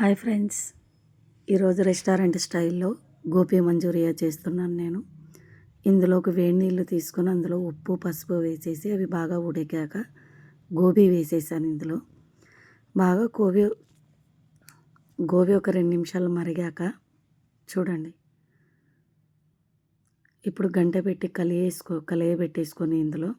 Hi friends. ఈరోజు restaurant స్టైల్లో Gopi Manchuria చేస్తున్నాను నేను. ఇందులోకి వేడి నీళ్ళు తీసుకొని అందులో ఉప్పు పసుపు వేసేసి అవి బాగా ఉడికాక గోబీ వేసేసాను ఇందులో. బాగా గోబీ గోబీ ఒక రెండు నిమిషాలు మరిగాక చూడండి. ఇప్పుడు గంట పెట్టి కలియేసుకో కలియ పెట్టేసుకొని ఇందులో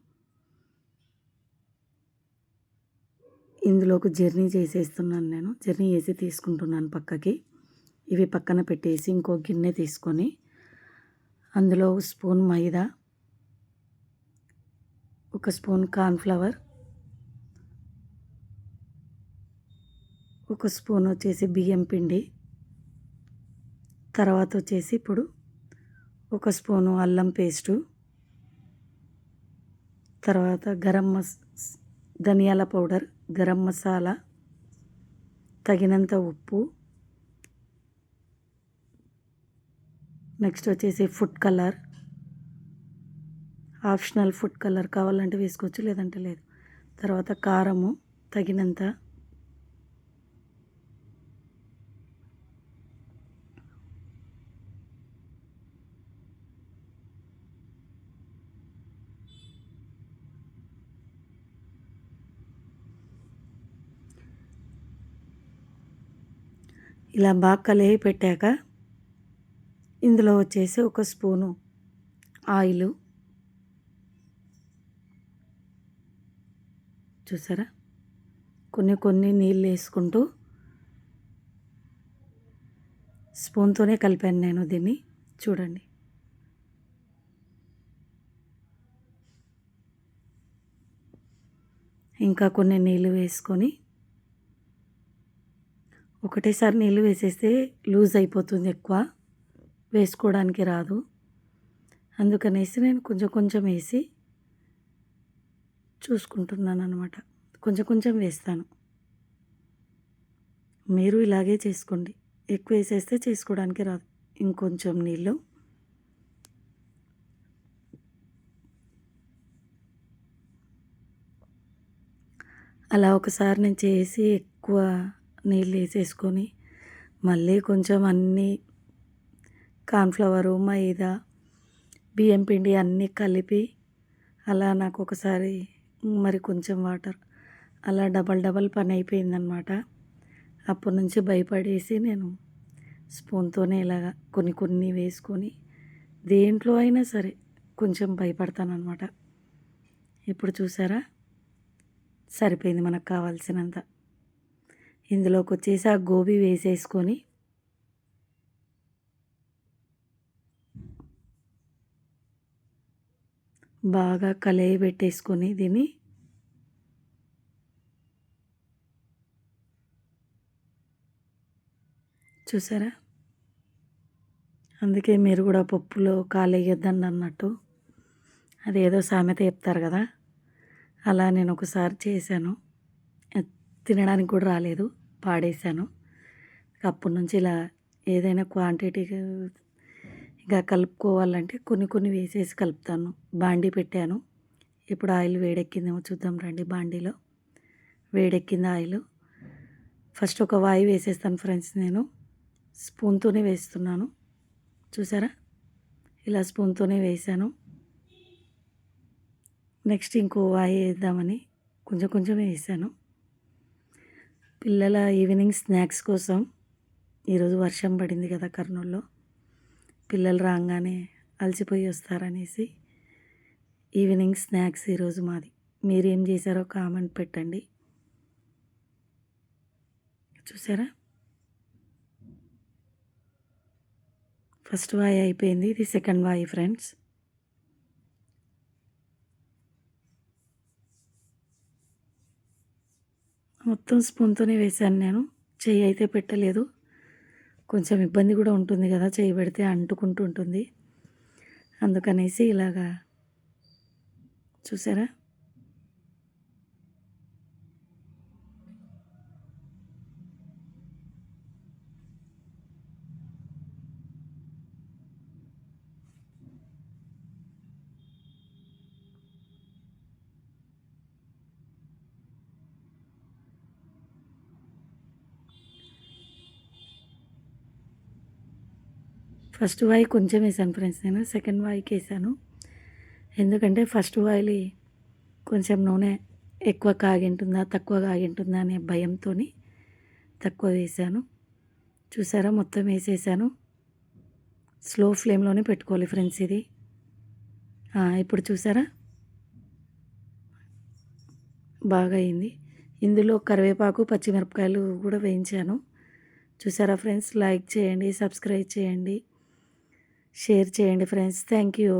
ఇందులోకి జర్నీ చేసేస్తున్నాను నేను. జర్నీ వేసి తీసుకుంటున్నాను పక్కకి. ఇవి పక్కన పెట్టేసి ఇంకో గిన్నె తీసుకొని అందులో ఒక స్పూన్ మైదా ఒక స్పూన్ కార్న్ఫ్లవర్ ఒక స్పూన్ వచ్చేసి బియ్యం పిండి తర్వాత వచ్చేసి ఇప్పుడు ఒక స్పూను అల్లం పేస్టు తర్వాత గరం మస్ ధనియాల పౌడర్ గరం మసాలా తగినంత ఉప్పు. నెక్స్ట్ వచ్చేసి food colour. Optional food colour కావాలంటే వేసుకోవచ్చు లేదంటే లేదు. తర్వాత కారము తగినంత ఇలా బాగా కలిగి పెట్టాక ఇందులో వచ్చేసి ఒక స్పూను ఆయిలు. చూసారా? కొన్ని కొన్ని నీళ్ళు వేసుకుంటూ స్పూన్తోనే కలిపాను నేను దీన్ని. చూడండి. ఇంకా కొన్ని నీళ్ళు వేసుకొని ఒకటేసారి నీళ్ళు వేసేస్తే లూజ్ అయిపోతుంది ఎక్కువ. వేసుకోవడానికి రాదు. అందుకనేసి నేను కొంచెం కొంచెం వేసి చూసుకుంటున్నాను అనమాట కొంచెం కొంచెం వేస్తాను. మీరు ఇలాగే చేసుకోండి. ఎక్కువ వేసేస్తే చేసుకోవడానికి రాదు. ఇంకొంచెం నీళ్ళు. అలా ఒకసారి నేను చేసి ఎక్కువ నీళ్ళు వేసేసుకొని మళ్ళీ కొంచెం అన్నీ కార్న్ఫ్లవరు మైదా బియ్యం పిండి అన్నీ కలిపి అలా నాకు ఒకసారి మరి కొంచెం వాటర్ అలా డబల్ డబల్ పని అయిపోయిందనమాట అప్పటి నుంచి భయపడేసి నేను స్పూన్తోనే ఇలాగా కొన్ని కొన్ని వేసుకొని దేంట్లో అయినా సరే కొంచెం భయపడతాను అనమాట ఇప్పుడు చూసారా? సరిపోయింది మనకు కావాల్సినంత. ఇందులోకి వచ్చేసి ఆ గోబీ వేసేసుకొని బాగా కలయి పెట్టేసుకొని దీన్ని చూసారా? అందుకే మీరు కూడా పప్పులో కాలేయొద్దండి అన్నట్టు అదేదో సామెత చెప్తారు కదా? అలా నేను ఒకసారి చేశాను. తినడానికి కూడా రాలేదు. పాడేశాను. అప్పటి నుంచి ఇలా ఏదైనా క్వాంటిటీ ఇంకా కలుపుకోవాలంటే కొన్ని కొన్ని వేసేసి కలుపుతాను. బాండీ పెట్టాను. ఇప్పుడు ఆయిల్ వేడెక్కిందేమో చూద్దాం రండి బాండీలో. వేడెక్కింది ఆయిల్. ఫస్ట్ ఒక వాయి వేసేస్తాను ఫ్రెండ్స్ నేను. స్పూన్తోనే వేస్తున్నాను. చూసారా? ఇలా స్పూన్తోనే వేసాను. నెక్స్ట్ ఇంకో వాయి వేద్దామని కొంచెం కొంచెం వేసాను. పిల్లల ఈవినింగ్ స్నాక్స్ కోసం ఈరోజు వర్షం పడింది కదా కర్నూల్లో. పిల్లలు రాగానే అలసిపోయి వస్తారనేసి ఈవినింగ్ స్నాక్స్ ఈరోజు మాది. మీరు ఏం చేశారో కామెంట్ పెట్టండి. చూసారా? ఫస్ట్ వాయి అయిపోయింది. ఇది సెకండ్ వాయి ఫ్రెండ్స్. మొత్తం స్పూన్తోనే వేశాను నేను. చెయ్యి అయితే పెట్టలేదు. కొంచెం ఇబ్బంది కూడా ఉంటుంది కదా చేయి పెడితే అంటుకుంటూ ఉంటుంది. అందుకనేసి ఇలాగా చూసారా? ఫస్ట్ వాయి కొంచెం వేసాను ఫ్రెండ్స్ నేను సెకండ్ వాయికి వేసాను. ఎందుకంటే ఫస్ట్ వాయిల్ కొంచెం నూనె ఎక్కువ కాగింటుందా తక్కువ కాగింటుందా అనే భయంతో తక్కువ వేసాను. చూసారా? మొత్తం వేసేసాను. స్లో ఫ్లేమ్లోనే పెట్టుకోవాలి ఫ్రెండ్స్ ఇది. ఇప్పుడు చూసారా? బాగా అయింది. ఇందులో కరివేపాకు పచ్చిమిరపకాయలు కూడా వేయించాను. చూసారా ఫ్రెండ్స్? లైక్ చేయండి సబ్స్క్రైబ్ చేయండి. షేర్ చేయండి ఫ్రెండ్స్. Thank you.